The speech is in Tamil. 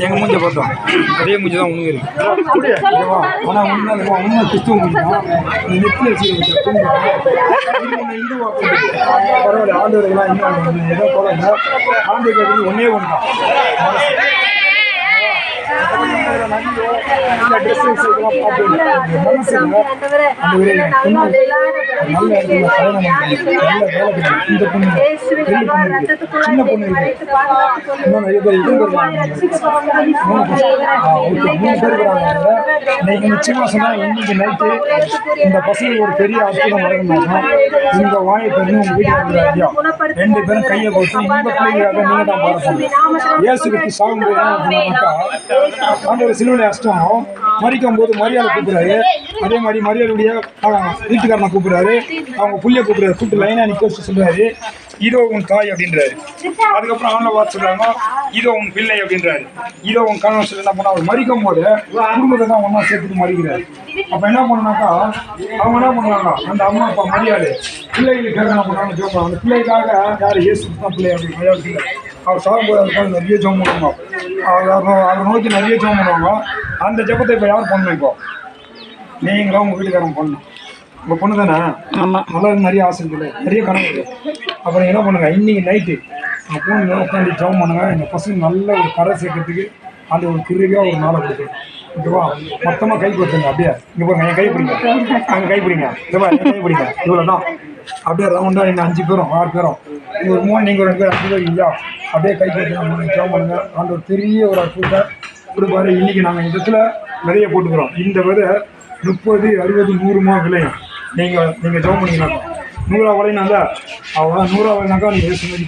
எங்க மூஞ்ச பார்த்தோம் அதே மூஞ்சி தான் உண்மை இருக்கு. ஓகேவா? ஆனா உண்மை உண்மை கிறிஸ்துவ மூஞ்சி தான் நெத்தில இந்து பரவாயில்ல. ஆண்டவர்கள்லாம் இன்னும் ஏதோ போல. ஒன்னே ஒன்று தான் நல்ல ட்ரெஸ்ஸஸ் இதெல்லாம் பார்த்து அந்த ஒரு பொண்ணு நல்ல இடத்துல கல்யாணம் இந்த பொண்ணு பெரிய சின்ன பொண்ணு இருக்கு இன்னும் நிறைய பேர் இது ஓகே மூணு பேர் இருக்கிறாங்க இன்னைக்கு நிச்சயமா சொன்னா இன்னைக்கு நைட்டு இந்த பசங்க ஒரு பெரிய அற்புதம் நடக்கணும் இந்த வாயை பெண்ணு உங்க வீட்டுக்கு ஐயா ரெண்டு பேரும் கையை கொடுத்து இந்த பிள்ளைங்களாக நீங்க தான் பாடணும் இயேசு கிறிஸ்து சாகும்போது என்ன பண்ணாக்கா சிலுவையில் அஷ்டம் மறிக்கும் போது மரியாதை கூப்பிடுறாரு. அதே மாதிரி மரியாதையுடைய வீட்டுக்காரனை கூப்பிடுறாரு. அவங்க புள்ளிய கூப்பிடுறாரு. கூப்பிட்டு லைனா நிக்க வச்சு சொல்றாரு. இதோ உன் தாய் அப்படின்றாரு. அதுக்கப்புறம் அவனை பார்த்து சொல்றாங்க இதோ உன் பிள்ளை அப்படின்றாரு. இதோ உன் கணவன் சொல்லி என்ன பண்ணா அவர் மறிக்கும் போது குடும்பத்தை தான் ஒன்றா சேர்த்துட்டு மறிக்கிறாரு. அப்ப என்ன பண்ணாக்கா அவங்க என்ன பண்ணுவாங்க அந்த அம்மா அப்பா மரியாதை பிள்ளைகளுக்கு என்ன பண்ணாங்க ஜோம் அந்த பிள்ளைக்காக யார்? ஏசு தான் பிள்ளை அப்படின்னு மரியாதை அவர் சாகும்போது அதுக்காக நிறைய ஜோம் பண்ணுவாங்க. அவர் அவர் நோக்கி நிறைய ஜோம் பண்ணுவாங்க. அந்த ஜெபத்தை இப்போ யார் பண்ணணும் இப்போ? நீங்களும் உங்கள் வீட்டுக்காரங்க பண்ணணும். உங்கள் பொண்ணு தானே? ஆமா. நல்லா நிறைய ஆசை இருக்குது நிறைய கனவு இருக்குது அப்புறம் என்ன பண்ணுங்க? இன்னைக்கு நைட்டு உங்கள் பொண்ணு உட்காந்து ஜெபம் பண்ணுங்க. எங்கள் பசங்க நல்ல ஒரு கரை சேர்க்கறதுக்கு அந்த ஒரு கிருவியாக ஒரு நாளை கொடுக்கும் ஓகேவா மொத்தமாக கை கொடுத்துங்க அப்படியே. இங்கே பாருங்க. என் கை பிடிங்க. அங்கே கை பிடிங்க. இங்கே கை பிடிங்க. இவ்வளோ தான் அப்படியே ரவுண்டாக நீங்கள் அஞ்சு பேரும் ஆறு பேரும். நீங்கள் ஒரு மூணு நீங்கள் ஒரு ரெண்டு பேர் அஞ்சு பேர் இல்லையா அப்படியே கை கொடுத்துங்க ஜெபம் பண்ணுங்க. அந்த ஒரு பெரிய ஒரு அற்புதத்தை கொடுப்பாரு இன்னைக்கு நாங்கள் இந்த இடத்துல விதைய போட்டுக்கிறோம். இந்த விதை முப்பது அறுபது நூறுமா விளையும் நீங்கள் நீங்கள் ஜெபம் பண்ணிக்கலாம் நூறா விளையினால அவ்வளோ நூறுரூவா விளையினாக்கா நீங்கள் ஏசு மாதிரி